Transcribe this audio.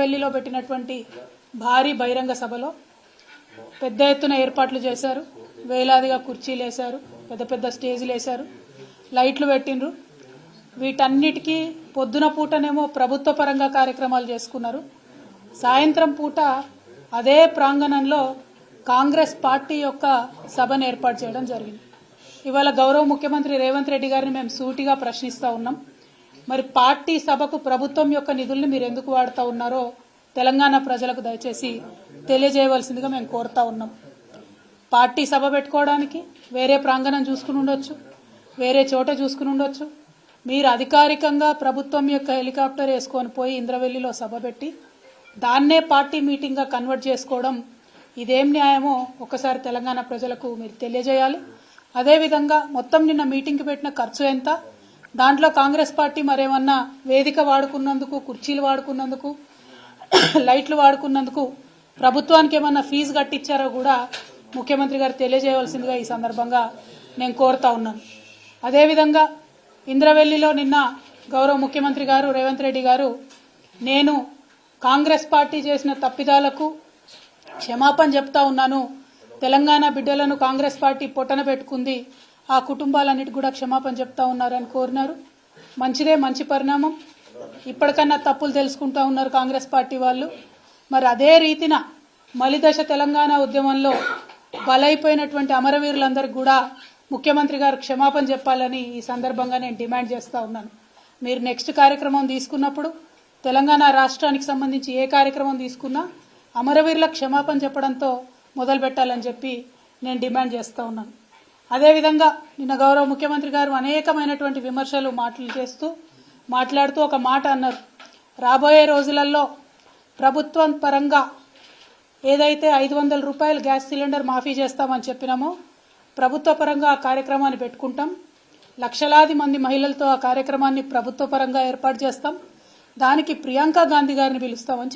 వెల్లిలో పెట్టినటువంటి భారీ బహిరంగ సభలో పెద్ద ఎత్తున ఏర్పాట్లు చేశారు. వేలాదిగా కుర్చీలు వేశారు. పెద్ద పెద్ద స్టేజీలు వేశారు. లైట్లు పెట్టిండ్రు. వీటన్నిటికీ పొద్దున పూటనేమో ప్రభుత్వ పరంగా కార్యక్రమాలు చేసుకున్నారు. సాయంత్రం పూట అదే ప్రాంగణంలో కాంగ్రెస్ పార్టీ యొక్క సభను ఏర్పాటు చేయడం జరిగింది. ఇవాళ గౌరవ ముఖ్యమంత్రి రేవంత్ రెడ్డి గారిని మేము సూటిగా ప్రశ్నిస్తూ ఉన్నాం. మరి పార్టీ సభకు ప్రభుత్వం యొక్క నిధుల్ని మీరు ఎందుకు వాడుతూ ఉన్నారో తెలంగాణ ప్రజలకు దయచేసి తెలియజేయవలసిందిగా మేము కోరుతా ఉన్నాం. పార్టీ సభ పెట్టుకోవడానికి వేరే ప్రాంగణం చూసుకుని ఉండొచ్చు వేరే చోట చూసుకుని ఉండొచ్చు. మీరు అధికారికంగా ప్రభుత్వం యొక్క హెలికాప్టర్ వేసుకొని పోయి ఇంద్రవెల్లిలో సభ పెట్టి దాన్నే పార్టీ మీటింగ్గా కన్వర్ట్ చేసుకోవడం ఇదేం న్యాయమో ఒకసారి తెలంగాణ ప్రజలకు మీరు తెలియజేయాలి. అదేవిధంగా మొత్తం నిన్న మీటింగ్కి పెట్టిన ఖర్చు ఎంత? దాంట్లో కాంగ్రెస్ పార్టీ మరేమన్నా వేదిక వాడుకున్నందుకు కుర్చీలు వాడుకున్నందుకు లైట్లు వాడుకున్నందుకు ప్రభుత్వానికి ఏమన్నా ఫీజు కట్టించారో కూడా ముఖ్యమంత్రి గారు తెలియజేయవలసిందిగా ఈ సందర్భంగా నేను కోరుతా ఉన్నాను. అదేవిధంగా ఇంద్రవెల్లిలో నిన్న గౌరవ ముఖ్యమంత్రి గారు రేవంత్ రెడ్డి గారు నేను కాంగ్రెస్ పార్టీ చేసిన తప్పిదాలకు క్షమాపణ చెప్తా ఉన్నాను. తెలంగాణ బిడ్డలను కాంగ్రెస్ పార్టీ పొట్టన పెట్టుకుంది. ఆ కుటుంబాలన్నిటి కూడా క్షమాపణ చెప్తా ఉన్నారని కోరినారు. మంచిదే మంచి పరిణామం. ఇప్పటికన్నా తప్పులు తెలుసుకుంటా ఉన్నారు కాంగ్రెస్ పార్టీ వాళ్ళు. మరి అదే రీతిన మలిదశ తెలంగాణ ఉద్యమంలో బలైపోయినటువంటి అమరవీరులందరికీ కూడా ముఖ్యమంత్రి గారు క్షమాపణ చెప్పాలని ఈ సందర్భంగా నేను డిమాండ్ చేస్తా ఉన్నాను. మీరు నెక్స్ట్ కార్యక్రమం తీసుకున్నప్పుడు తెలంగాణ రాష్ట్రానికి సంబంధించి ఏ కార్యక్రమం తీసుకున్నా అమరవీరుల క్షమాపణ చెప్పడంతో మొదలు పెట్టాలని చెప్పి నేను డిమాండ్ చేస్తూ ఉన్నాను. అదేవిధంగా నిన్న గౌరవ ముఖ్యమంత్రి గారు అనేకమైనటువంటి విమర్శలు మాటలు చేస్తూ మాట్లాడుతూ ఒక మాట అన్నారు. రాబోయే రోజులలో ప్రభుత్వం పరంగా ఏదైతే ఐదు వందల రూపాయలు గ్యాస్ సిలిండర్ మాఫీ చేస్తామని చెప్పినామో ప్రభుత్వ పరంగా ఆ కార్యక్రమాన్ని పెట్టుకుంటాం. లక్షలాది మంది మహిళలతో ఆ కార్యక్రమాన్ని ప్రభుత్వ పరంగా ఏర్పాటు చేస్తాం. దానికి ప్రియాంక గాంధీ గారిని పిలుస్తామని